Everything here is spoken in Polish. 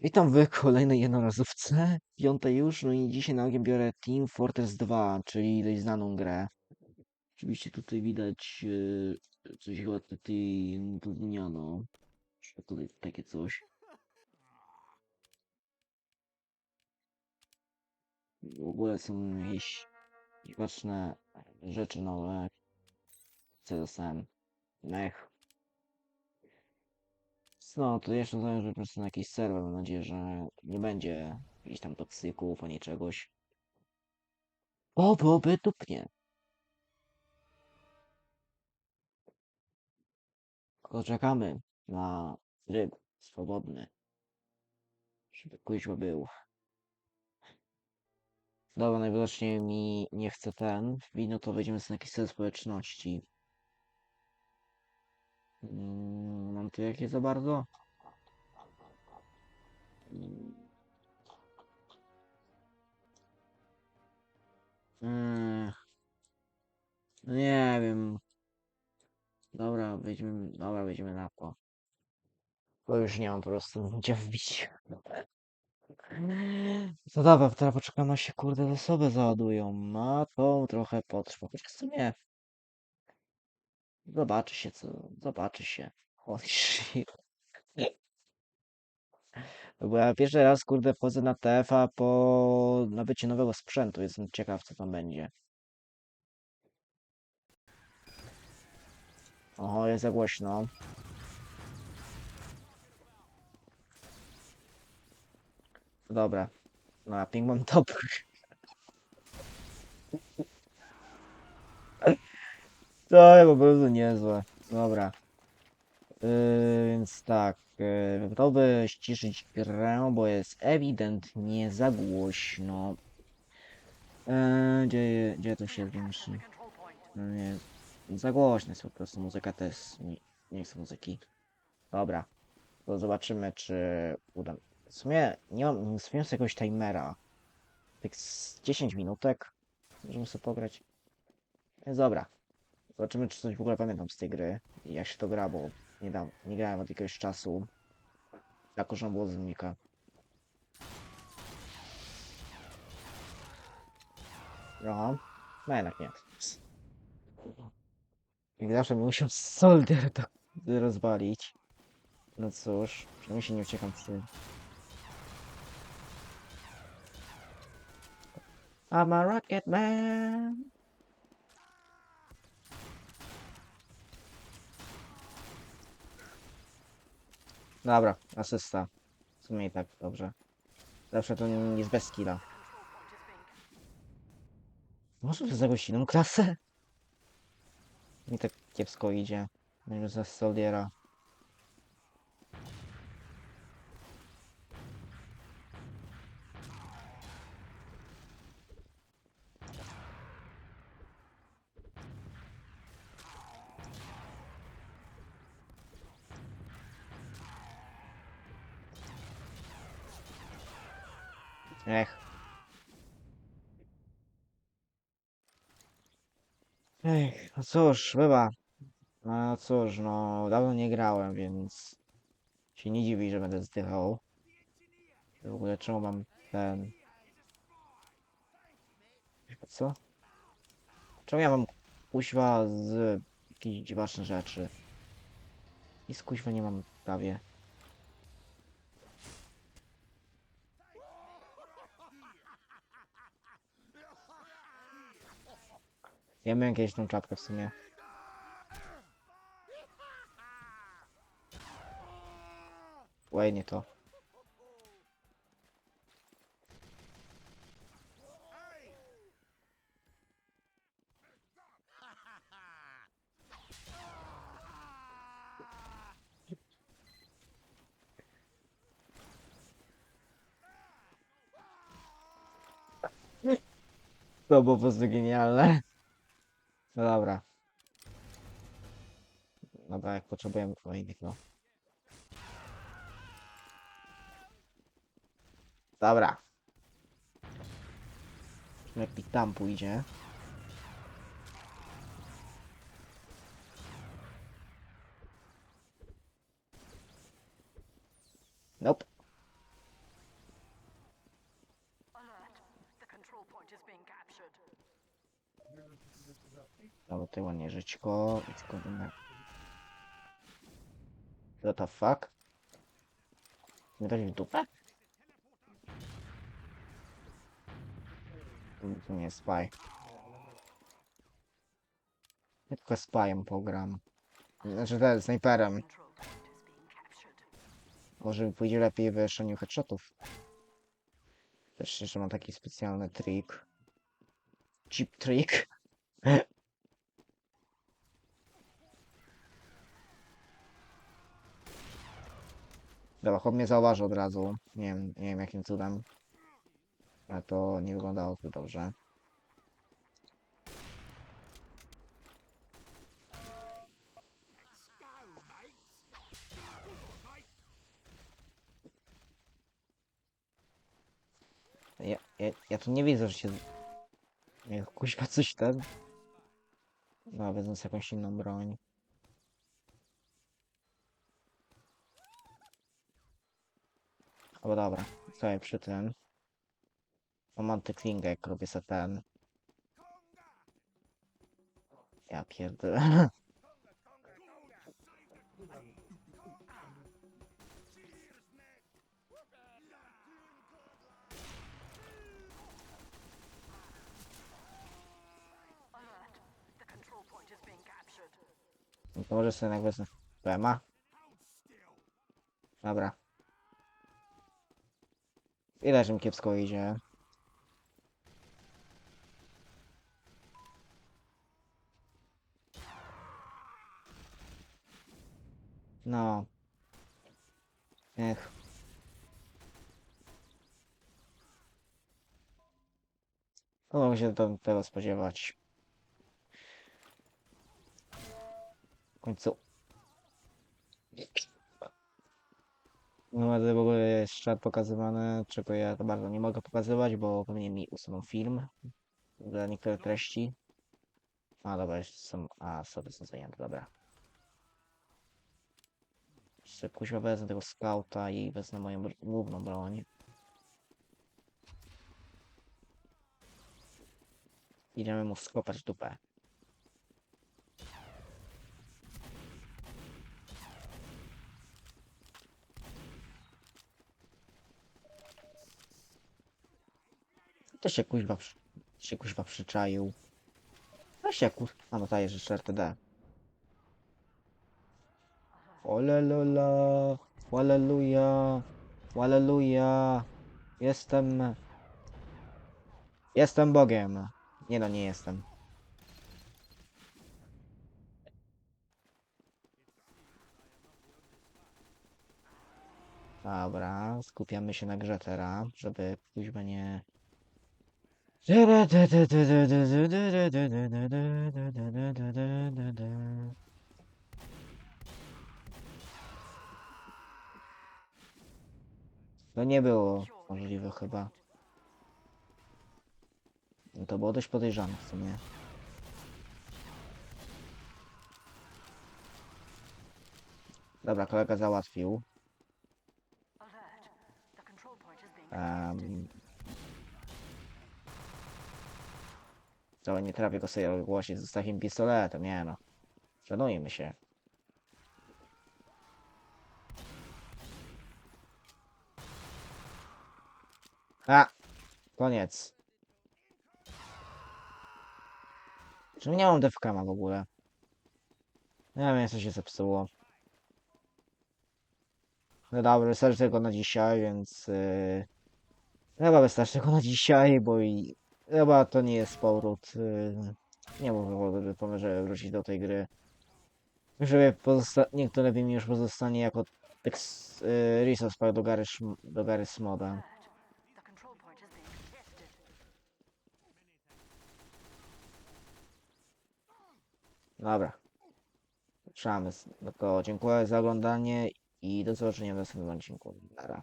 Witam w kolejnej jednorazówce, piątej już, no i dzisiaj na ogień biorę Team Fortress 2, czyli dość znaną grę. Oczywiście tutaj widać e, coś chyba tutaj Czy tutaj takie coś. W ogóle są jakieś dziwaczne rzeczy nowe, dostałem, mech. No, to jeszcze zależy po prostu na jakiś serwer. Mam nadzieję, że nie będzie jakichś tam toksyków ani czegoś. O, byłoby dupnie. Tylko czekamy na tryb swobodny. Żeby kuźwa był. Dobra, najwidoczniej mi nie chce ten wbić, no to wejdziemy na jakiś serwer społeczności. Mm, mam tu jakie za bardzo? Mm. Mm. No nie wiem. Dobra, weźmiemy, dobra, weźmiemy na to. Bo już nie mam po prostu gdzie wbić. No dobra, teraz poczekam, aż się kurde zasoby załadują. No to trochę potrwa. Chociaż w sumie... Zobaczy się co... Zobaczy się. Holy shit. Bo ja pierwszy raz kurde wchodzę na TF-a po nabyciu nowego sprzętu. Jestem ciekaw co tam będzie. Oho, jest za głośno. Dobra. No, a ping mam top. To po prostu niezłe. Dobra. Yy, więc tak. Yy, gotowy ściszyć grę, bo jest ewidentnie za głośno. Yy, gdzie, gdzie to się zwiększy? No nie. Za głośno jest po prostu. Muzyka też. Nie, nie chcę muzyki. Dobra. To zobaczymy, czy uda. W sumie nie mam, nie jakiegoś timera. Tak z 10 minutek. Możemy sobie pograć. Więc dobra. Zobaczymy, czy coś w ogóle pamiętam z tej gry. Jak się to gra, bo nie, dam, nie grałem od jakiegoś czasu. Jako, że było znika. No, no jednak nie. Jak zawsze mi musiał soldier to rozwalić. No cóż, przynajmniej się nie uciekam z tym. I'm a rocket man. Dobra, asysta. W sumie i tak dobrze. Zawsze to jest bez skilla. Może to zagłosić inną klasę? Mi tak kiepsko idzie. Może za Soliera. Ech. Ech, no cóż, bywa. No cóż, no dawno nie grałem, więc się nie dziwi, że będę zdychał. W ogóle czemu mam ten... Co? Czemu ja mam kuźwa z jakichś dziwacznych rzeczy? I z kuźwa nie mam prawie. Ja miałem kiedyś tą czapkę w sumie. Nie to. To było po prostu genialne. No dobra. Dobra, jak potrzebujemy kolejnych, no. Dobra. Lepiej tam pójdzie. Nope. Dobra, tutaj ładnie żyćko. skądinę. What the fuck? Nie dać w dupę? To- nie jest spy. Ja tylko spyem pogram. Znaczy ten, snajperem. Może pójdzie lepiej w wyszaniu headshotów. Też jeszcze mam taki specjalny trik. Chip trick. Dobra, chłop mnie zauważył od razu. Nie wiem, nie wiem jakim cudem. Ale to nie wyglądało zbyt dobrze. Ja, ja, ja tu nie widzę, że się... Kuźwa coś ten... No, wezmę jakąś inną broń. O, dobra. Sobie przy tym. Mam antyklingę, jak robię sobie ten. Ja pierdolę. To może sobie wezmę PMA. Dobra. Że mi kiepsko idzie? No. Ech. No mogę się do tego spodziewać. W końcu. No ale w ogóle jest czat pokazywany, czego ja to bardzo nie mogę pokazywać, bo pewnie mi usuną film dla niektórych treści. A dobra, jeszcze są. A, sobie są zajęte, dobra. Jeszcze kuźwa wezmę tego skauta i wezmę moją główną broń. Idziemy mu skopać dupę. To się kuźwa, przy... się kuźwa przyczaił. No się kur... A no jeszcze RTD. Olelola, Aleluja, Aleluja. Jestem... Jestem Bogiem. Nie no, nie jestem. Dobra, skupiamy się na grze teraz, żeby kuźwa nie... To nie było możliwe chyba. No to było dość podejrzane w sumie. Dobra, kolega załatwił. Um, to nie trafię go sobie głosie z takim pistoletem, nie no. Szanujmy się. A! Koniec. Czemu nie mam defkama w ogóle? Nie wiem, co się zepsuło. No dobra, wystarczy tego na dzisiaj, więc... Yy... Chyba wystarczy tego na dzisiaj, bo i... Chyba to nie jest powrót. Yy... Nie mówię, że żeby wrócić do tej gry. Żeby pozosta... niektóre mi już pozostanie jako tekst... Yy, resource pack do Gary, do Gary Smoda. Dobra. Trzymamy. No to dziękuję za oglądanie i do zobaczenia w następnym odcinku. Nara.